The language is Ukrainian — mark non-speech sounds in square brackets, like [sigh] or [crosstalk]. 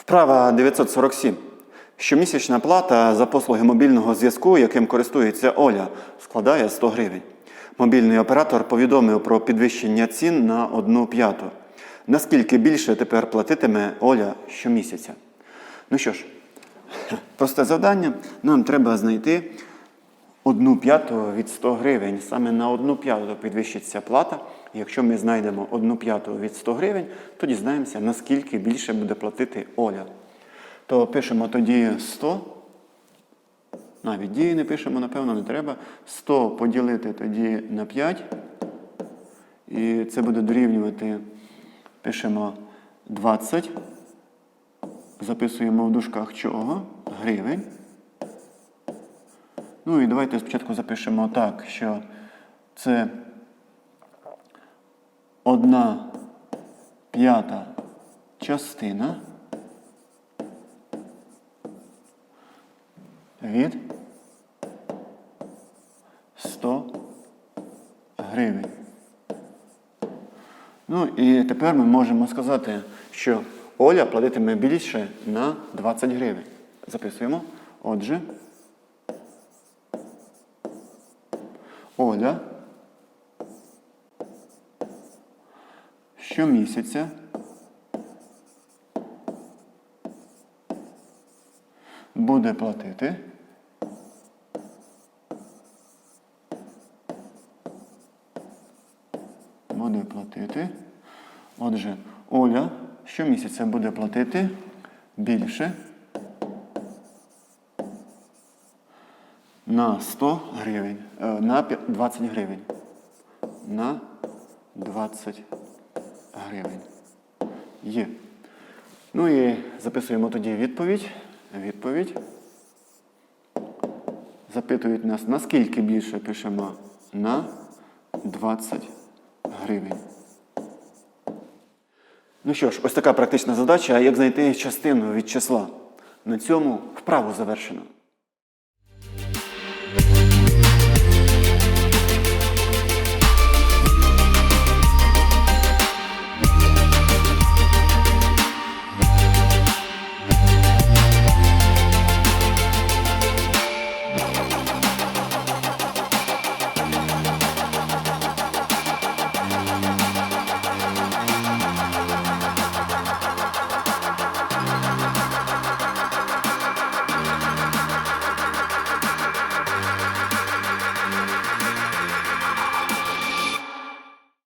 Вправа 947. Щомісячна плата за послуги мобільного зв'язку, яким користується Оля, складає 100 гривень. Мобільний оператор повідомив про підвищення цін на 1 п'яту. Наскільки більше тепер платитиме Оля щомісяця? Ну що ж, [laughs] просте завдання. Нам треба знайти одну п'яту від 100 гривень. Саме на одну п'яту підвищиться плата. Якщо ми знайдемо одну п'яту від 100 гривень, то дізнаємося, наскільки більше буде платити Оля. То пишемо тоді 100. Навіть дії не пишемо, напевно, не треба. 100 поділити тоді на 5. І це буде дорівнювати, пишемо 20. Записуємо в дужках чого? Гривень. Ну і давайте спочатку запишемо так, що це одна п'ята частина від 100 гривень. Ну і тепер ми можемо сказати, що Оля платитиме більше на 20 гривень. Записуємо. Отже, Оля. Щомісяця. Буде платити. Буде платити. Отже, Оля щомісяця буде платити більше на 100 гривень, е, на 20 гривень. На 20 гривень. Є. Ну і записуємо тоді відповідь. Відповідь. Запитують нас, наскільки більше пишемо на 20 гривень. Ну що ж, ось така практична задача, як знайти частину від числа. На цьому вправу завершено.